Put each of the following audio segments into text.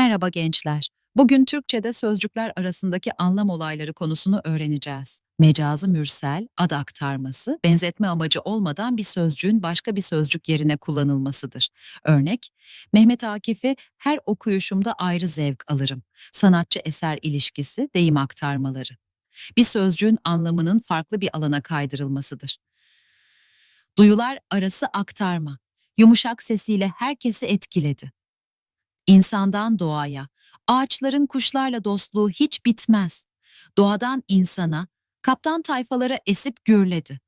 Merhaba gençler. Bugün Türkçe'de sözcükler arasındaki anlam olayları konusunu öğreneceğiz. Mecazı mürsel, ad aktarması, benzetme amacı olmadan bir sözcüğün başka bir sözcük yerine kullanılmasıdır. Örnek, Mehmet Akif'i her okuyuşumda ayrı zevk alırım. Sanatçı eser ilişkisi, deyim aktarmaları. Bir sözcüğün anlamının farklı bir alana kaydırılmasıdır. Duyular arası aktarma. Yumuşak sesiyle herkesi etkiledi. İnsandan doğaya, ağaçların kuşlarla dostluğu hiç bitmez. Doğadan insana, kaptan tayfalara esip gürledi.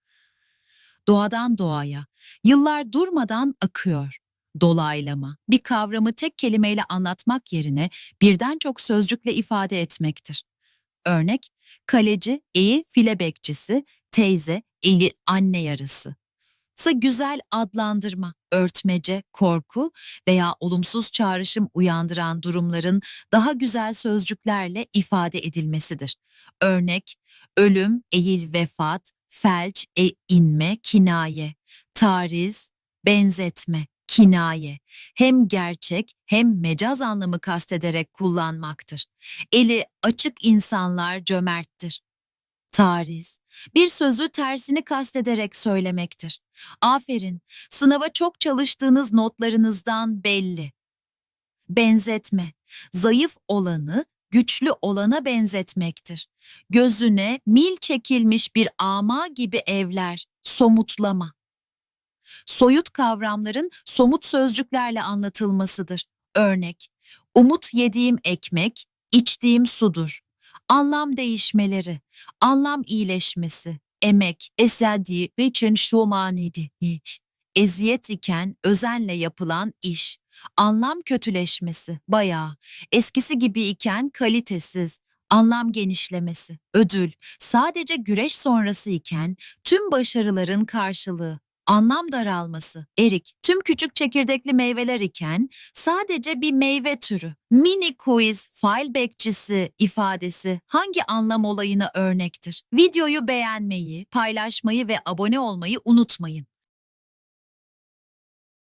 Doğadan doğaya, yıllar durmadan akıyor. Dolaylama, bir kavramı tek kelimeyle anlatmak yerine birden çok sözcükle ifade etmektir. Örnek, kaleci, eği, file bekçisi, teyze, eli, anne yarısı. Güzel adlandırma, örtmece, korku veya olumsuz çağrışım uyandıran durumların daha güzel sözcüklerle ifade edilmesidir. Örnek, ölüm, eğil, vefat, felç, e, inme, kinaye, tariz, benzetme, kinaye. Hem gerçek hem mecaz anlamı kastederek kullanmaktır. Eli açık insanlar cömerttir. Tariz, bir sözü tersini kastederek söylemektir. Aferin, sınava çok çalıştığınız notlarınızdan belli. Benzetme, zayıf olanı güçlü olana benzetmektir. Gözüne mil çekilmiş bir ama gibi evler, somutlama. Soyut kavramların somut sözcüklerle anlatılmasıdır. Örnek, umut yediğim ekmek, içtiğim sudur. Anlam değişmeleri, anlam iyileşmesi, emek, esedi ve için şumanidi. Eziyet iken özenle yapılan iş, anlam kötüleşmesi, bayağı, eskisi gibi iken kalitesiz, anlam genişlemesi, ödül, sadece güreş sonrası iken tüm başarıların karşılığı, anlam daralması, erik, tüm küçük çekirdekli meyveler iken sadece bir meyve türü. Mini quiz, file bekçisi ifadesi hangi anlam olayına örnektir? Videoyu beğenmeyi, paylaşmayı ve abone olmayı unutmayın.